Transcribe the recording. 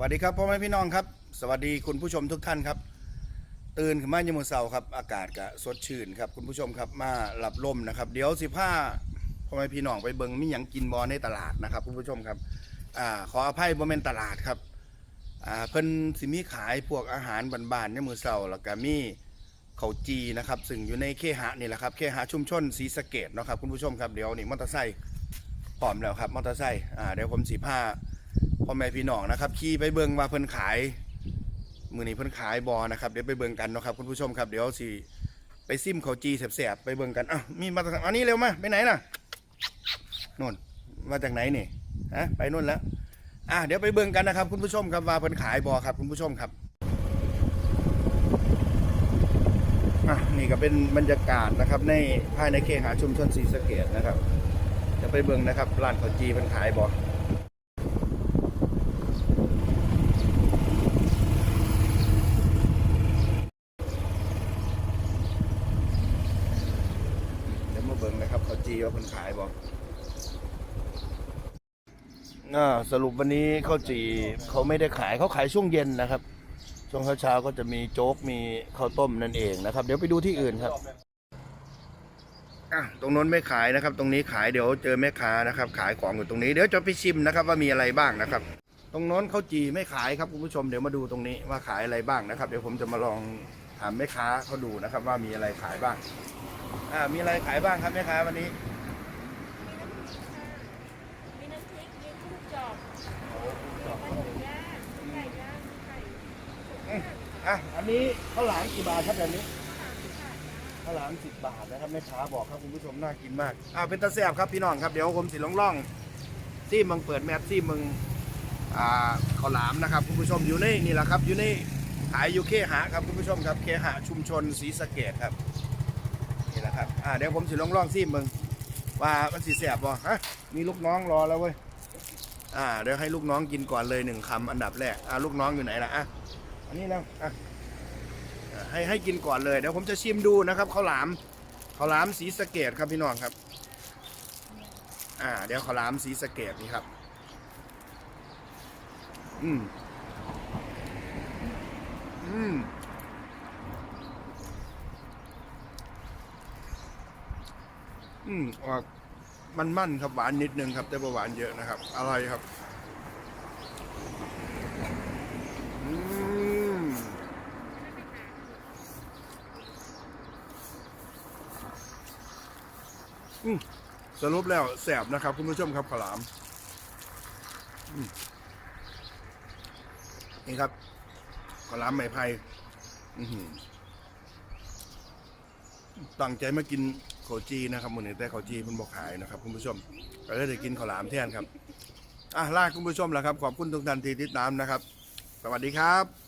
วัสดีครับพ่อแม่พี่น้องครับ สวัสดีคุณผู้ชมทุกท่านครับ ตื่นขึ้นมายามมอเสาครับ อากาศก็สดชื่นครับ คุณผู้ชมครับมาหลับลมนะครับ เดี๋ยวสิผ้าพ่อแม่พี่น้องไปเบิงมีหยังกินบอในตลาดนะครับ คุณผู้ชมครับอ่าขออภัยบ่แม่นตลาดครับอ่าเพิ่นสิมีขายพวกอาหารบ้านๆในมือเช้าแล้วก็มีเขาจีนะครับซึ่งอยู่ในเคหะนี่แหละครับเคหะชุมชนศรีสะเกดเนาะครับคุณผู้ชมครับเดี๋ยวนี่มอเตอร์ไซค์พร้อมแล้วครับมอเตอร์ไซค์อ่าเดี๋ยวผมสิผ้า พ่อแม่พี่น้องนะครับขี่ไปเบิ่งว่าเพิ่นขายมือนี้เพิ่นขายบอนะครับเดี๋ยวไปเบิ่งกันนะครับคุณผู้ชมครับเดี๋ยวสิไปซิมเขาจีแสบๆไปเบิ่งกันอะมีมาจากอันนี้เร็วมาไปไหนน่ะนู่นมาจากไหนนี่ฮะไปนู่นแล้วอะเดี๋ยวไปเบิ่งกันนะครับ คุณผู้ชมครับว่าเพิ่นขายบอครับ คุณผู้ชมครับอะนี่ก็เป็นบรรยากาศนะครับ ในภายในเคหะชุมชนศรีสะเกดนะครับ จะไปเบิ่งนะครับร้านขาจีเพิ่นขายบอ เดี๋ยวมาเบิ่งนะครับเขาวจีว่าเพิ่นขายบ่อ่าสรุปวันนี้ข้าวจีเขาไม่ได้ขายเขาขายช่วงเย็นนะครับ ช่วงเช้าๆก็จะมีโจ๊กมีข้าวต้มนั่นเองนะครับ เดี๋ยวไปดูที่อื่นครับอะตรงนู้นไม่ขายนะครับ ตรงนี้ขายเดี๋ยวเจอแม่ค้านะครับ ขายของอยู่ตรงนี้เดี๋ยวจะไปชิมนะครับ ว่ามีอะไรบ้างนะครับ ตรงโน้นข้าวจีไม่ขายครับคุณผู้ชมเดี๋ยวมาดูตรงนี้ว่าขายอะไรบ้างนะครับ เดี๋ยวผมจะมาลองถามแม่ค้าเขาดูนะครับ ว่ามีอะไรขายบ้าง อ่ามีอะไรขายบ้างครับแม่ค้าวันนี้มีน้ำพริกมีกุ้งจอบมีปลาหมึกย่างมีไก่ย่างมีไข่อะอันนี้ข้าวหลามกี่บาทครับแบบนี้ข้าวหลามสิบบาทนะครับแม่ค้าบอกครับคุณผู้ชมน่ากินมากอ่าเป็นตาแซ่บครับพี่น้องครับเดี๋ยวผมสิล่องล่องๆซี่มึงเปิดแมสซี่มึงอ่าข้าวหลามนะครับคุณผู้ชมอยู่ในนี่แหละครับอยู่ในขายอยู่เคหะครับคุณผู้ชมครับเคหะชุมชนศรีสะเกดครับนี่ แหละครับ อ่าเดี๋ยวผมสิล่องลองๆซี่มึงว่ามันสีแสบบ่ฮะมีลูกน้องรอแล้วเว้ย อ่าเดี๋ยวให้ลูกน้องกินก่อนเลยหนึ่งคำอันดับแรก อ่าลูกน้องอยู่ไหนล่ะ อะ อันนี้นะอะอะให้ให้กินก่อนเลยเดี๋ยวผมจะชิมดูนะครับข้าวหลามข้าวหลามสีสะเกดครับพี่น้องครับ อ่า เดี๋ยวข้าวหลามสีสะเกดนี่ครับ อืมอืม อืมออกมันมั่นครับหวานนิดนึงครับ แต่ว่หวานเยอะนะครับ อร่อยครับอืมอืมสรุปแล้วแสบนะครับ คุณผู้ชมครับขลามนี่ครับขาวหลามไม้ไผ่ตั้งใจมากิน ขาจีนะครับมือนี้แต่ข้าจีมันบอกขายนะครับคุณผู้ชมก็เลยได้กินข้าวหลามแทนครับอะลาคุณผู้ชมแล้วครับขอบคุณทุกท่านที่ติดตามนะครับ สวัสดีครับ